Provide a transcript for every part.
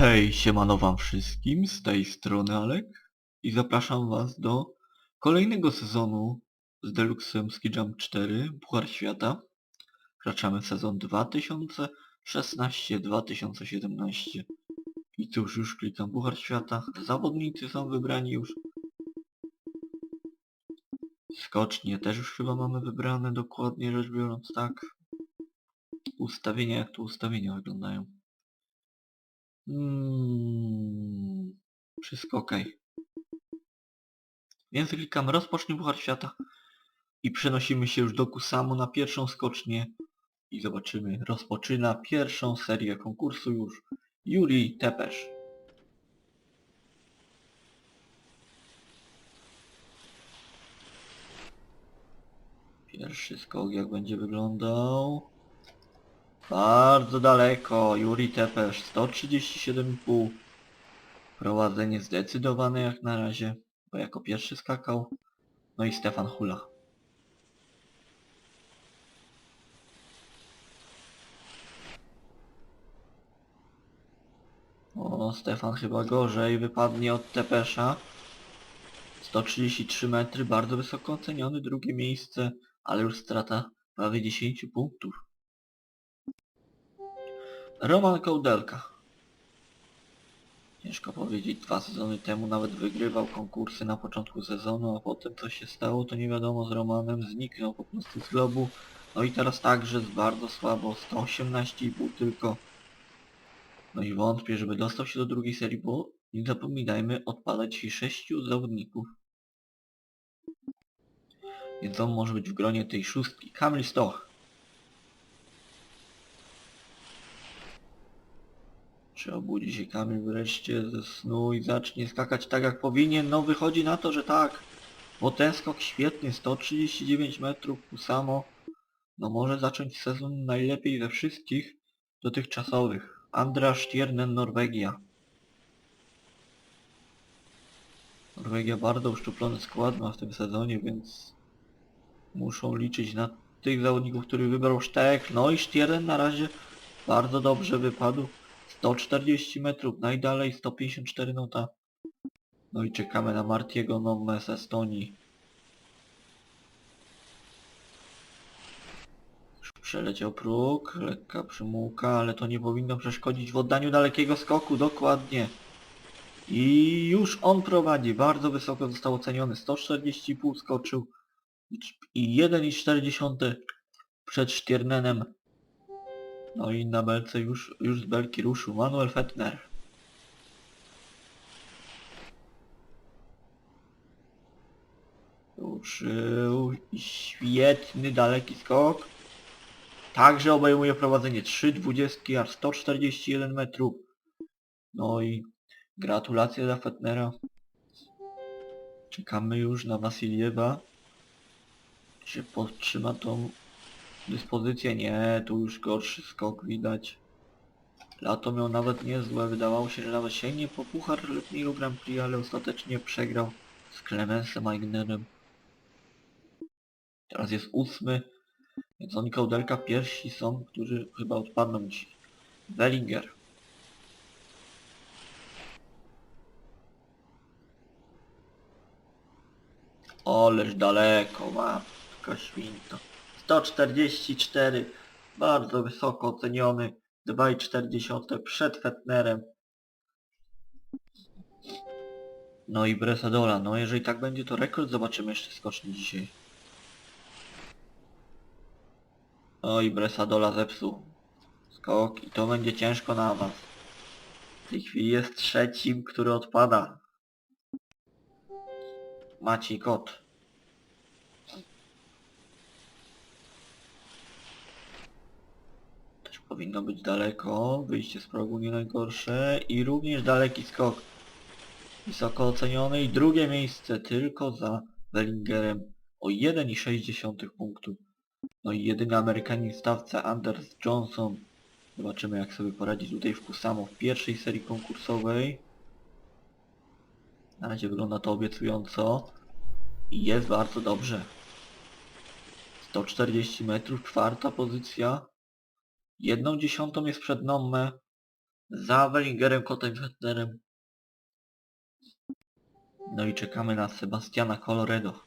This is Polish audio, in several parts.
Hej, siemano wam wszystkim, z tej strony Alek i zapraszam was do kolejnego sezonu z Deluxem Ski Jump 4 Puchar Świata. Wkraczamy w sezon 2016-2017 i cóż, już klikam Puchar Świata, zawodnicy są wybrani już. Skocznie też już chyba mamy wybrane, dokładnie rzecz biorąc, tak. Ustawienia, jak tu ustawienia wyglądają. Mm, wszystko ok. Więc klikamy rozpocznij Puchar Świata i przenosimy się już do Kusamu na pierwszą skocznię i zobaczymy, rozpoczyna pierwszą serię konkursu już Juri Tepesz. Pierwszy skok jak będzie wyglądał. Bardzo daleko. Juri Tepesz 137,5. Prowadzenie zdecydowane jak na razie, bo jako pierwszy skakał. No i Stefan Hula. O, Stefan chyba gorzej wypadnie od Tepesza. 133 metry, bardzo wysoko oceniony, drugie miejsce, ale już strata prawie 10 punktów. Roman Kołdelka. Ciężko powiedzieć, dwa sezony temu nawet wygrywał konkursy na początku sezonu, a potem co się stało, to nie wiadomo z Romanem, zniknął po prostu z globu. No i teraz także jest bardzo słabo, 118,5 tylko. No i wątpię, żeby dostał się do drugiej serii, bo nie zapominajmy, odpada dzisiaj sześciu zawodników. Więc on może być w gronie tej szóstki. Kamil Stoch. Czy obudzi się Kamil wreszcie ze snu i zacznie skakać tak jak powinien? No wychodzi na to, że tak. Bo ten skok świetny, 139 metrów samo. No może zacząć sezon najlepiej ze wszystkich dotychczasowych. Andra Stiernen, Norwegia. Norwegia bardzo uszczuplony skład ma w tym sezonie, więc muszą liczyć na tych zawodników, których wybrał Sztek. No i Stiernen na razie bardzo dobrze wypadł. 140 metrów, najdalej 154 nota. No i czekamy na Martiego Nomme z Estonii. Już Przeleciał próg, lekka przymułka, ale to nie powinno przeszkodzić w oddaniu dalekiego skoku, dokładnie. I już on prowadzi, bardzo wysoko został oceniony, 140,5 skoczył i 1,4 przed Stiernenem. No i na belce już, już z belki ruszył Manuel Fettner. Ruszył świetny daleki skok. Także obejmuje prowadzenie 3,20 aż 141 metrów. No i gratulacje dla Fettnera. Czekamy już na Wasiliewa. Czy podtrzyma tą dyspozycję? Nie, tu już gorszy skok widać. Lato miał nawet niezłe, wydawało się, że nawet sięgnie po puchar letniego Grand Prix, ale ostatecznie przegrał z Clemensem Aignerem. Teraz jest ósmy, więc oni kołdelka pierwsi są, którzy chyba odpadną ci. Wellinger. Oleż daleko, matka świnto. 144, bardzo wysoko oceniony, 2,4 przed Fettnerem. No i Bresadola, no jeżeli tak będzie to rekord, zobaczymy jeszcze skoczni dzisiaj. No i Bresadola zepsuł skok i to będzie ciężko na was. W tej chwili jest trzecim, który odpada. Maciej Kot. Powinno być daleko, wyjście z progu nie najgorsze i również daleki skok. Wysoko oceniony i drugie miejsce tylko za Wellingerem o 1,6 punktu. No i jedyny Amerykanin w stawce Anders Johnson. Zobaczymy jak sobie poradzi tutaj w Kusamo w pierwszej serii konkursowej. Na razie wygląda to obiecująco. I jest bardzo dobrze. 140 metrów, czwarta pozycja. Jedną dziesiątą jest przed Nomme. Za Wellingerem, Kotem Fetnerem. No i czekamy na Sebastiana Coloredo.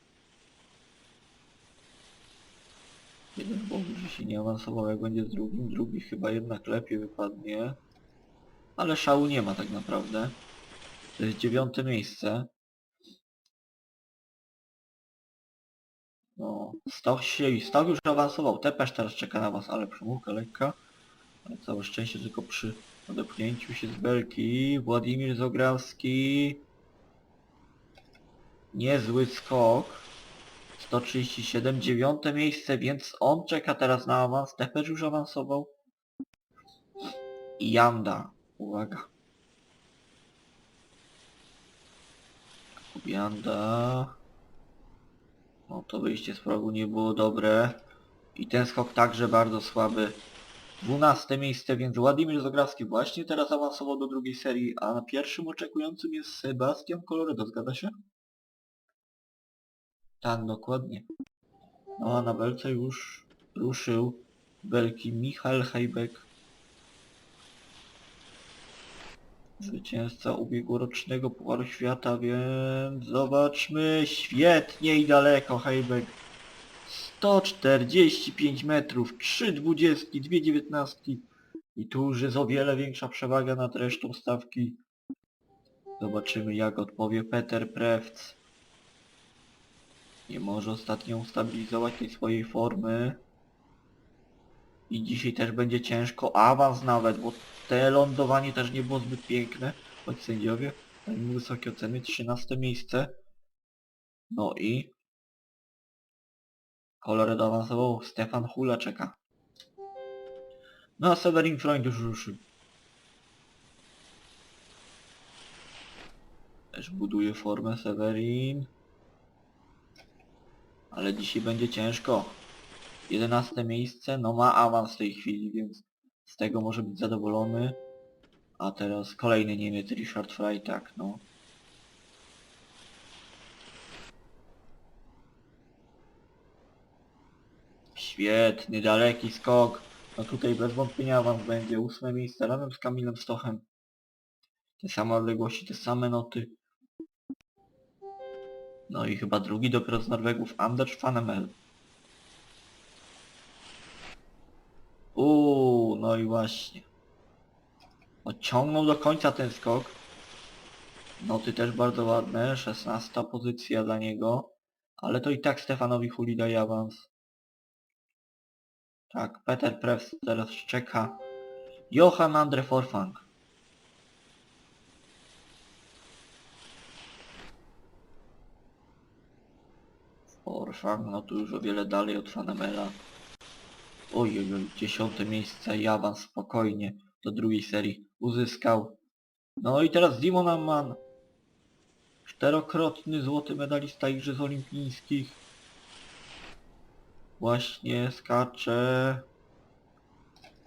Jeden że się nie awansował jak będzie z drugim. Drugi chyba jednak lepiej wypadnie. Ale szału nie ma tak naprawdę. To jest dziewiąte miejsce. No, Stoch się i Stoch już awansował. Tepesz teraz czeka na was, ale przemówka lekka. Ale całe szczęście tylko przy odepchnięciu się z belki. Władimir Zogralski. Niezły skok. 137, dziewiąte miejsce, więc on czeka teraz na awans. Tepesz już awansował. I Janda. Uwaga. Janda. No to wyjście z progu nie było dobre. I ten skok także bardzo słaby. 12 miejsce, więc Władimir Zograwski właśnie teraz awansował do drugiej serii, a na pierwszym oczekującym jest Sebastian Coloredo, zgadza się? Tak, dokładnie. No a na belce już ruszył belki Michal Hejbek. Zwycięzca ubiegłorocznego Pucharu Świata, więc zobaczmy. Świetnie i daleko Hejbek. 145 metrów, 3 dwudziestki, 2 dziewiętnastki. I tu już jest o wiele większa przewaga nad resztą stawki. Zobaczymy jak odpowie Peter Prewc. Nie może ostatnio ustabilizować tej swojej formy. I dzisiaj też będzie ciężko, awans nawet, bo te lądowanie też nie było zbyt piękne, choć sędziowie dali mu wysokie oceny, 13 miejsce. No i Colorado awansował, Stefan Hula czeka. No a Severin Freund już ruszył. Też buduje formę Severin. Ale dzisiaj będzie ciężko. 11 miejsce, no ma awans w tej chwili, więc z tego może być zadowolony. A teraz kolejny Niemiec, Richard Freitag, no. Świetny, daleki skok. No tutaj bez wątpienia awans będzie. Ósme miejsce razem z Kamilem Stochem. Te same odległości, te same noty. No i chyba drugi dopiero z Norwegów, Anders Fanemel. Uuu, no i właśnie. Odciągnął do końca ten skok. Noty też bardzo ładne, 16 pozycja dla niego. Ale to i tak Stefanowi Huli daje awans. Tak, Peter Prewc teraz czeka. Johan Andre Forfang. Forfang, no tu już o wiele dalej od Fanemela. Ojej, dziesiąte miejsce i awans spokojnie do drugiej serii uzyskał. No i teraz Dimon Amman. Czterokrotny złoty medalista Igrzysk Olimpijskich. Właśnie skacze.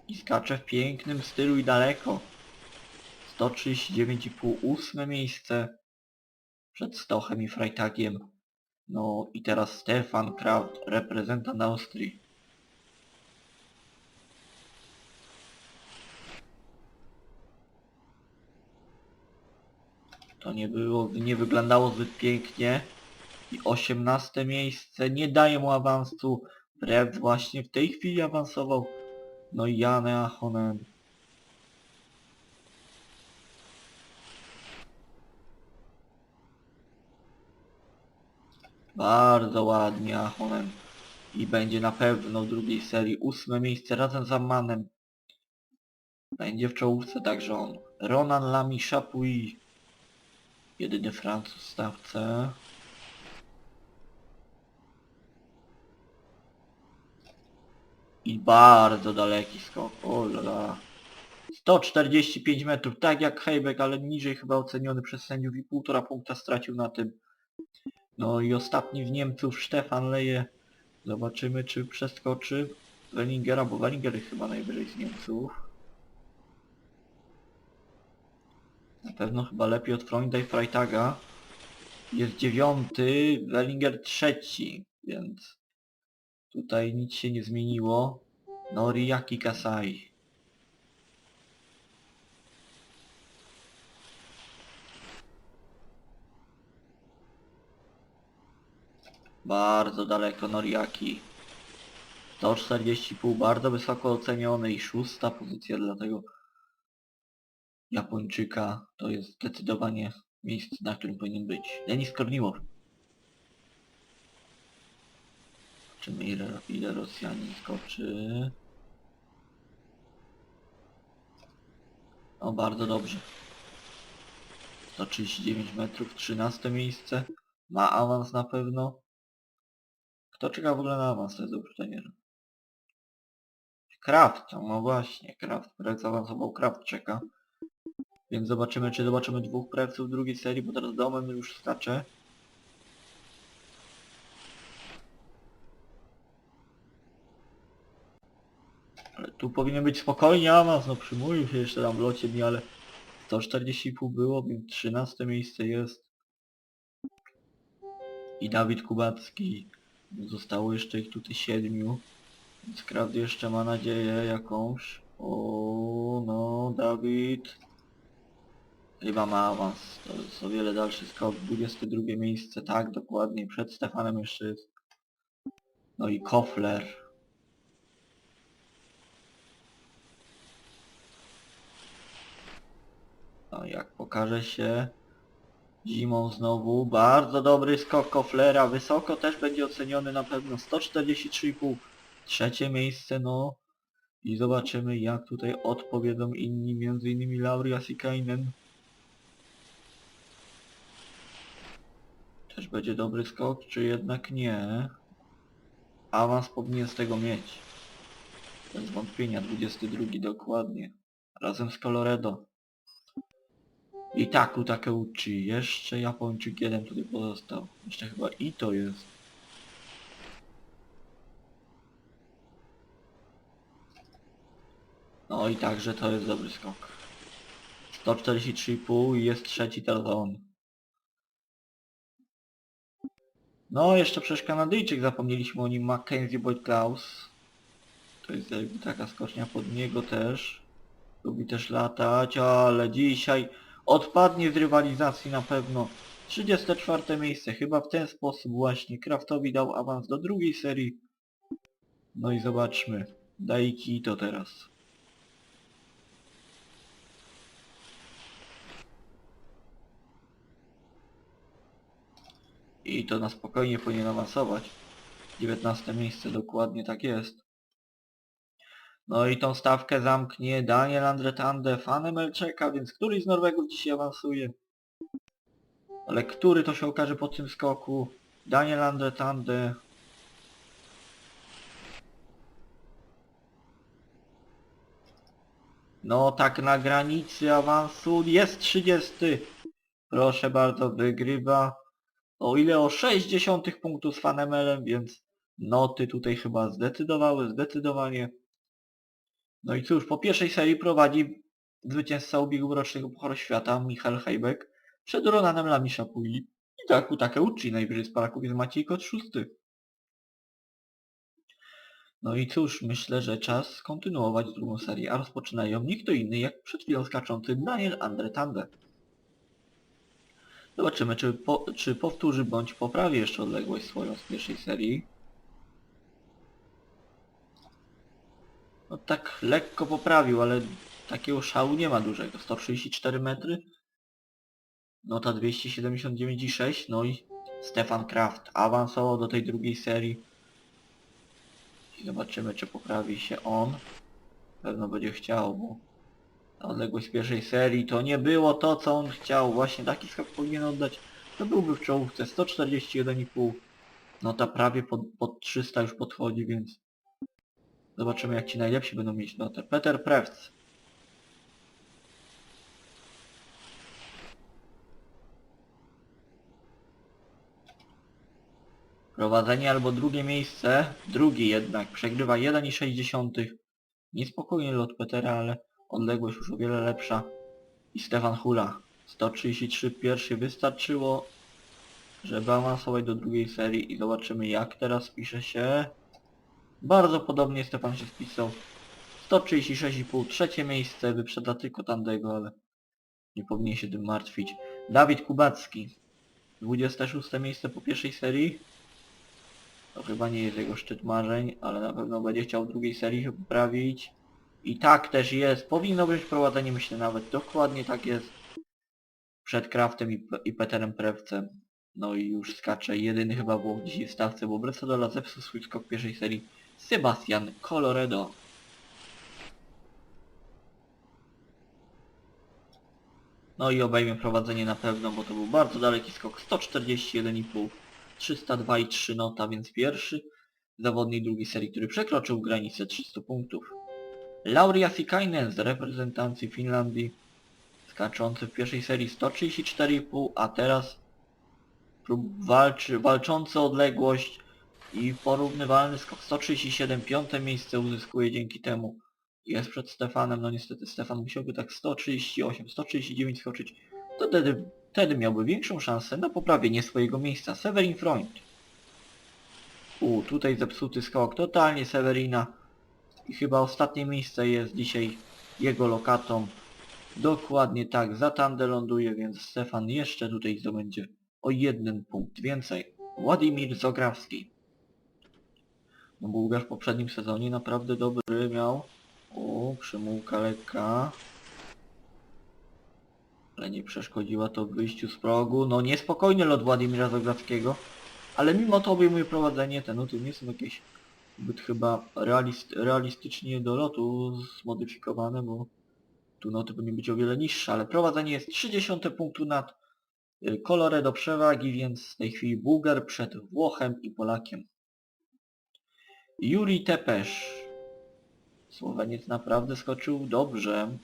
I skacze w pięknym stylu i daleko. 139,5 ósme miejsce. Przed Stochem i Freitagiem. No i teraz Stefan Kraut, reprezentant Austrii. To nie było, nie wyglądało zbyt pięknie. I 18 miejsce nie daje mu awansu. Brew właśnie w tej chwili awansował. No i Jane Ahonen. Bardzo ładnie Ahonen. I będzie na pewno w drugiej serii ósme miejsce razem z Ammanem. Będzie w czołówce także on. Ronan Lamy Chapuis. Jedyny Francuz stawce. I bardzo daleki skok. O la la. 145 metrów, tak jak Hejbek, ale niżej chyba oceniony przez sędziów i półtora punkta stracił na tym. No i ostatni z Niemców Stefan Leje. Zobaczymy czy przeskoczy Wellingera, bo Wellinger jest chyba najwyżej z Niemców. Na pewno chyba lepiej od Freunda i Freitaga. Jest dziewiąty, Wellinger trzeci, więc Tutaj nic się nie zmieniło. Noriaki Kasai. Bardzo daleko Noriaki. 140,5 bardzo wysoko ocenione i szósta pozycja dla tego Japończyka. To jest zdecydowanie miejsce, na którym powinien być. Denis Korniłow. Zobaczymy ile, ile Rosjanin skoczy. O, bardzo dobrze. 139 metrów, 13 miejsce. Ma awans na pewno. Kto czeka w ogóle na awans? To jest dobre pytanie. Kraft, no właśnie, Kraft. Projekt zaawansował, Kraft czeka. Więc zobaczymy, czy zobaczymy dwóch prewców w drugiej serii, bo teraz domem już skacze. Tu powinien być spokojnie awans, no przyjmuję się jeszcze tam w locie mi, ale 140,5 było, więc 13 miejsce jest. I Dawid Kubacki. Zostało jeszcze ich tutaj siedmiu. Więc Kraft jeszcze ma nadzieję jakąś. O no, Dawid. Chyba ma awans. To jest o wiele dalszy skok. 22 miejsce, tak, dokładnie. Przed Stefanem jeszcze jest. No i Kofler. No jak pokaże się zimą znowu. Bardzo dobry skok Koflera. Wysoko też będzie oceniony na pewno. 143,5. Trzecie miejsce, no. I zobaczymy jak tutaj odpowiedzą inni, między innymi Lauri Asikainen. Też będzie dobry skok, czy jednak nie? Awans powinien z tego mieć. Bez wątpienia, 22 dokładnie. Razem z Coloredo. I Taku Takeuchi. Jeszcze Japończyk jeden tutaj pozostał. Jeszcze chyba i to jest. No i także to jest dobry skok. 143,5 i jest trzeci teraz on. No, jeszcze przecież Kanadyjczyk, zapomnieliśmy o nim, Mackenzie Boyd Klaus. To jest jakby taka skocznia pod niego też. Lubi też latać, ale dzisiaj odpadnie z rywalizacji na pewno. 34 miejsce, chyba w ten sposób właśnie Kraftowi dał awans do drugiej serii. No i zobaczmy. Daiki to teraz. I to na spokojnie powinien awansować. 19 miejsce, dokładnie tak jest. No i tą stawkę zamknie Daniel Andretande, fanem czeka, więc któryś z Norwegów dzisiaj awansuje? Ale który to się okaże po tym skoku? Daniel Andretande. No tak na granicy awansu jest 30. Proszę bardzo, wygrywa. O ile o 60 punktów z Fanemelem, więc noty tutaj chyba zdecydowały, zdecydowanie. No i cóż, po pierwszej serii prowadzi zwycięzca ubiegłego rocznego Pucharu Świata, Michal Hejbek, przed Ronanem Lamiszapui i Taku Takeuchi, najwyżej z Polaków jest Maciej Kot szósty. No i cóż, myślę, że czas kontynuować drugą serię, a rozpoczynają nie kto inny jak przed chwilą skaczący Daniel Andretande. Zobaczymy, czy, po, czy powtórzy bądź poprawi jeszcze odległość swoją z pierwszej serii. No tak lekko poprawił, ale takiego szału nie ma dużego. 134 metry. Nota 279,6. No i Stefan Kraft awansował do tej drugiej serii. I zobaczymy, czy poprawi się on. Pewno będzie chciał, bo ta odległość pierwszej serii to nie było to, co on chciał. Właśnie taki skok powinien oddać. To byłby w czołówce 141,5. No ta prawie pod, pod 300 już podchodzi, więc zobaczymy jak ci najlepsi będą mieć notę. Peter Prewc. Prowadzenie albo drugie miejsce. Drugi jednak. Przegrywa 1,6. Niespokojnie lot Petera, ale odległość już o wiele lepsza. I Stefan Hula. 133 pierwszy wystarczyło, żeby awansować do drugiej serii i zobaczymy jak teraz pisze się. Bardzo podobnie Stefan się spisał. 136,5 trzecie miejsce, wyprzeda tylko Tandego, ale nie powinien się tym martwić. Dawid Kubacki. 26 miejsce po pierwszej serii. To chyba nie jest jego szczyt marzeń, ale na pewno będzie chciał w drugiej serii się poprawić. I tak też jest. Powinno być prowadzenie, myślę nawet. Dokładnie tak jest. Przed Kraftem i, i Peterem Prewcem. No i już skacze jedyny chyba był dzisiaj w stawce, bo Bresadola zepsuł swój skok pierwszej serii. Sebastian Coloredo. No i obejmie prowadzenie na pewno, bo to był bardzo daleki skok. 141,5, 302,3 nota, więc pierwszy zawodnik drugiej serii, który przekroczył granicę 300 punktów. Lauri Asikainen z reprezentacji Finlandii, skaczący w pierwszej serii 134,5, a teraz walczy, walczący odległość i porównywalny skok 137, piąte miejsce uzyskuje dzięki temu. Jest przed Stefanem, no niestety Stefan musiałby tak 138, 139 skoczyć, to wtedy, wtedy miałby większą szansę na poprawienie swojego miejsca. Severin Freund. U, tutaj zepsuty skok, totalnie Severina. I chyba ostatnie miejsce jest dzisiaj jego lokatą. Dokładnie tak, za Tandę ląduje, więc Stefan jeszcze tutaj zdobędzie o jeden punkt więcej. Władimir Zograwski. No Bułgarz w poprzednim sezonie naprawdę dobry miał. O, przymułka lekka. Ale nie przeszkodziła to wyjściu z progu. No niespokojny lot Władimira Zograwskiego. Ale mimo to obejmuje prowadzenie. Te nuty nie są jakieś zbyt chyba realist, realistycznie do lotu zmodyfikowane, bo tu noty powinny być o wiele niższe, ale prowadzenie jest 30 punktu nad y, Colore do przewagi, więc w tej chwili Bułgar przed Włochem i Polakiem. Juri Tepesz. Słoweniec naprawdę skoczył dobrze.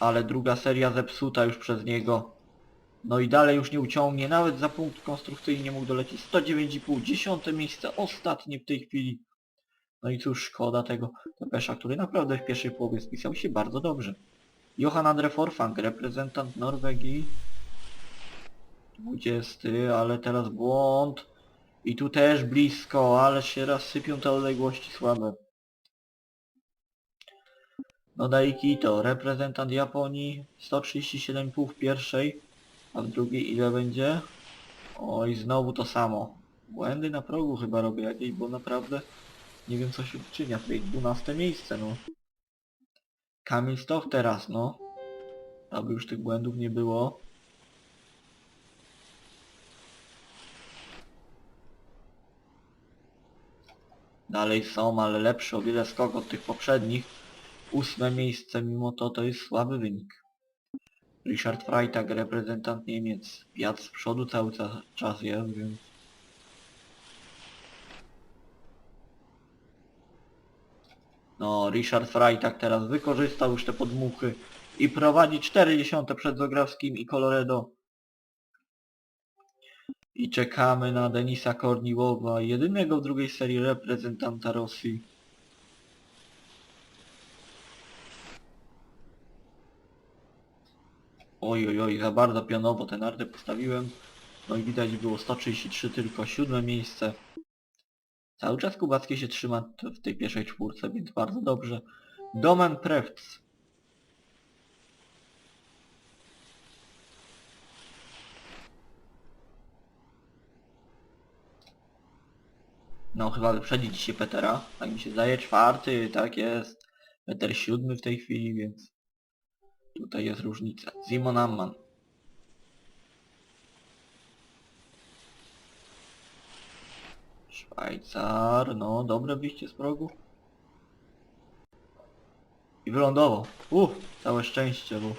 Ale druga seria zepsuta już przez niego. No i dalej już nie uciągnie, nawet za punkt konstrukcyjny nie mógł dolecieć. 109,5, dziesiąte miejsce, ostatnie w tej chwili. No i cóż, szkoda tego Tepesza, który naprawdę w pierwszej połowie spisał się bardzo dobrze. Johan Andre Forfang, reprezentant Norwegii. 20, ale teraz błąd. I tu też blisko, ale się raz sypią te odległości słabe. No Daiki to reprezentant Japonii, 137,5 w pierwszej, a w drugiej ile będzie? Oj, znowu to samo. Błędy na progu chyba robię jakieś, bo naprawdę nie wiem co się czynia. Tutaj 12 miejsce, no. Kamil Stoch teraz, no. Aby już tych błędów nie było. Dalej są, ale lepszy o wiele skok od tych poprzednich. Ósme miejsce, mimo to to jest słaby wynik. Richard Freitag, reprezentant Niemiec. Piat z przodu cały ca- czas jest, więc... No, Richard Freitag teraz wykorzystał już te podmuchy i prowadzi 40 przed Zograwskim i Coloredo. I czekamy na Denisa Korniłowa, jedynego w drugiej serii reprezentanta Rosji. Oj, oj, oj, za bardzo pionowo ten arty postawiłem. No i widać było 133 tylko, siódme miejsce. Cały czas Kubacki się trzyma w tej pierwszej czwórce, więc bardzo dobrze. Domen Prewc. No chyba wyprzedzi dzisiaj Petera, tak mi się zdaje, czwarty, tak jest. Peter siódmy w tej chwili, więc tutaj jest różnica. Simon Amman. Szwajcar, no dobre wyjście z progu. I wylądował. Uff, całe szczęście, bo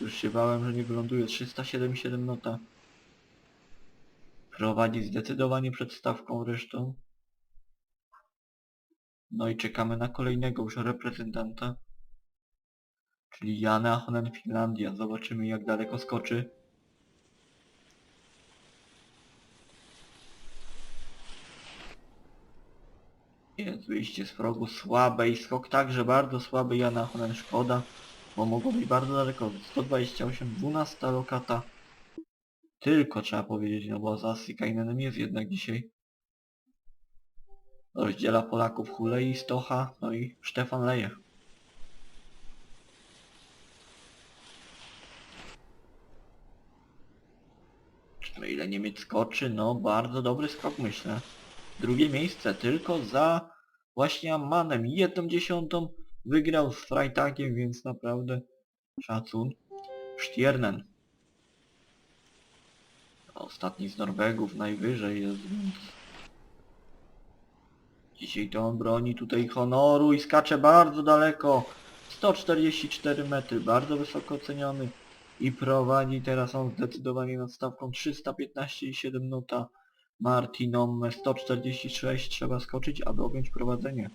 już się bałem, że nie wyląduje. 307,7 nota. Prowadzi zdecydowanie przed stawką resztą. No i czekamy na kolejnego już reprezentanta. Czyli Jana Honen Finlandia. Zobaczymy jak daleko skoczy. Jest wyjście z progu słabe i skok także bardzo słaby Jana Honen szkoda. Bo mogło być bardzo daleko. 128, 12 lokata. Tylko trzeba powiedzieć, no bo za Sikainen jest jednak dzisiaj. Rozdziela Polaków Hulei Stocha, no i Stefan Leje. Zobaczmy ile Niemiec skoczy, no bardzo dobry skok myślę. Drugie miejsce tylko za właśnie Ammanem. Jedną dziesiątą wygrał z Freitagiem, więc naprawdę szacun. Stiernen. Ostatni z Norwegów najwyżej jest, więc... Dzisiaj to on broni tutaj honoru i skacze bardzo daleko. 144 metry, bardzo wysoko oceniony. I prowadzi teraz on zdecydowanie nad stawką 315,7 nuta. Martinom 146 trzeba skoczyć, aby objąć prowadzenie.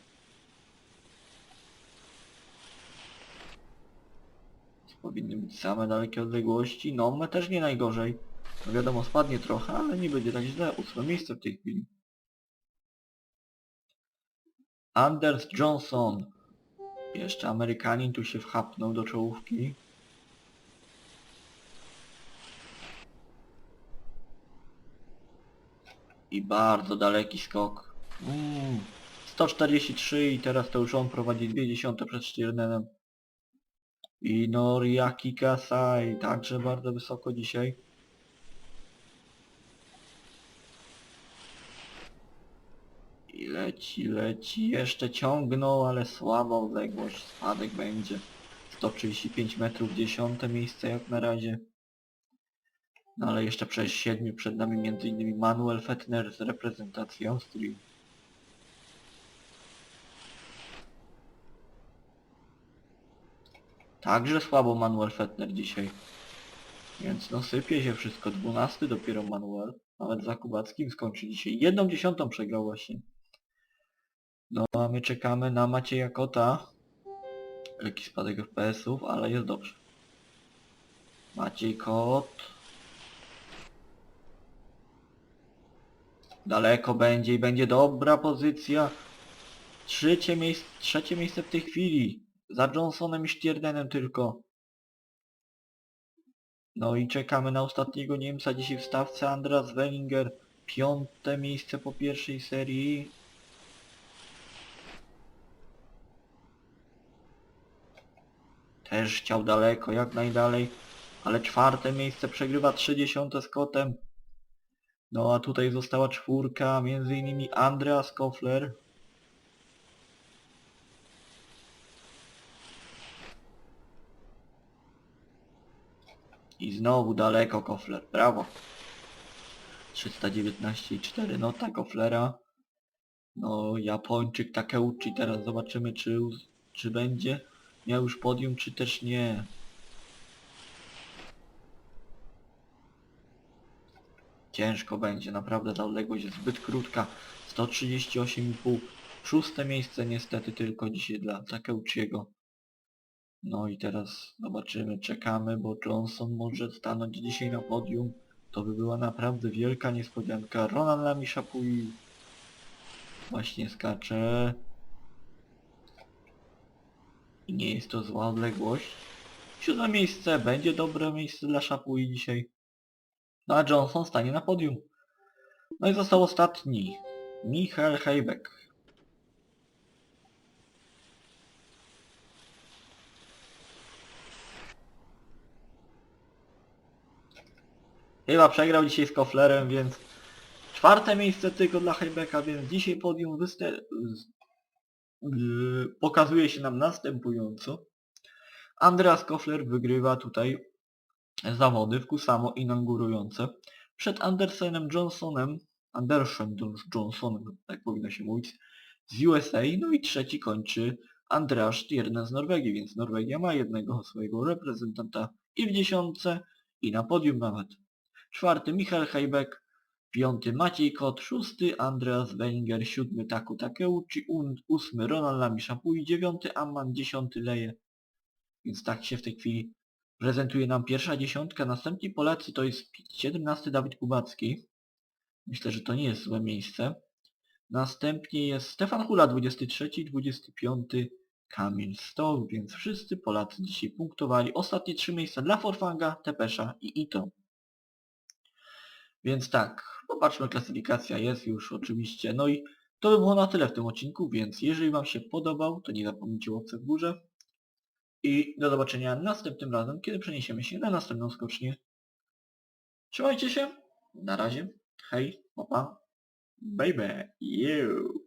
Powinny być same dalekie odległości. Nomme też nie najgorzej. No wiadomo, spadnie trochę, ale nie będzie tak źle. Ósme miejsce w tej chwili. Anders Johnson. Jeszcze Amerykanin tu się wchapnął do czołówki. I bardzo daleki skok. Mm, 143 i teraz to już on prowadzi 20 przed Stiernenem. I Noriaki Kasai także bardzo wysoko dzisiaj. I leci, leci, jeszcze ciągnął, ale słaba odległość, spadek będzie. 135 metrów, dziesiąte miejsce jak na razie. No ale jeszcze przez siedmiu przed nami m.in. Manuel Fettner z reprezentacji Austrii. Także słabo Manuel Fettner dzisiaj. Więc no sypie się wszystko. 12 dopiero Manuel. Nawet za Kubackim skończy dzisiaj. Jedną dziesiątą przegrał właśnie. No a my czekamy na Macieja Kota. Lekki spadek FPS-ów, ale jest dobrze. Maciej Kot. Daleko będzie i będzie dobra pozycja. Trzecie miejsce, trzecie miejsce w tej chwili. Za Johnsonem i Stierdenem tylko. No i czekamy na ostatniego Niemca dzisiaj w stawce Andras Wellinger. Piąte miejsce po pierwszej serii. Też chciał daleko, jak najdalej. Ale czwarte miejsce przegrywa 30 z kotem. No a tutaj została czwórka, między innymi Andreas Kofler. I znowu daleko Kofler, brawo. 319,4 nota Koflera. No Japończyk Takeuchi, teraz zobaczymy czy, czy będzie miał już podium, czy też nie. Ciężko będzie, naprawdę ta odległość jest zbyt krótka. 138,5. Szóste miejsce niestety tylko dzisiaj dla Takeuchiego. No i teraz zobaczymy, czekamy, bo Johnson może stanąć dzisiaj na podium. To by była naprawdę wielka niespodzianka. Ronan Lamy Szapui właśnie skacze. I nie jest to zła odległość. Siódme miejsce, będzie dobre miejsce dla Szapui dzisiaj. No a Johnson stanie na podium. No i został ostatni. Michael Hejbek. Chyba przegrał dzisiaj z Koflerem, więc czwarte miejsce tylko dla Hejbeka, więc dzisiaj podium wyste... yy, pokazuje się nam następująco. Andreas Kofler wygrywa tutaj zawody w Kusamo inaugurujące przed Andersenem Johnsonem, Andersem Johnsonem, tak powinno się mówić, z USA, no i trzeci kończy Andreas Stierna z Norwegii, więc Norwegia ma jednego swojego reprezentanta i w dziesiątce, i na podium nawet. Czwarty Michael Hejbek, piąty Maciej Kot, szósty Andreas Wenger, siódmy Taku Takeuchi, ósmy Ronald Lamiszapui, dziewiąty Amman, dziesiąty Leje. Więc tak się w tej chwili prezentuje nam pierwsza dziesiątka. Następni Polacy to jest 17 Dawid Kubacki. Myślę, że to nie jest złe miejsce. Następnie jest Stefan Hula 23, 25 Kamil Stoch, więc wszyscy Polacy dzisiaj punktowali. Ostatnie trzy miejsca dla Forfanga, Tepesza i Ito. Więc tak, popatrzmy, klasyfikacja jest już oczywiście. No i to by było na tyle w tym odcinku, więc jeżeli Wam się podobał, to nie zapomnijcie łapce w górze. I do zobaczenia następnym razem, kiedy przeniesiemy się na następną skocznię. Trzymajcie się! Na razie. Hej, papa. Baby. You.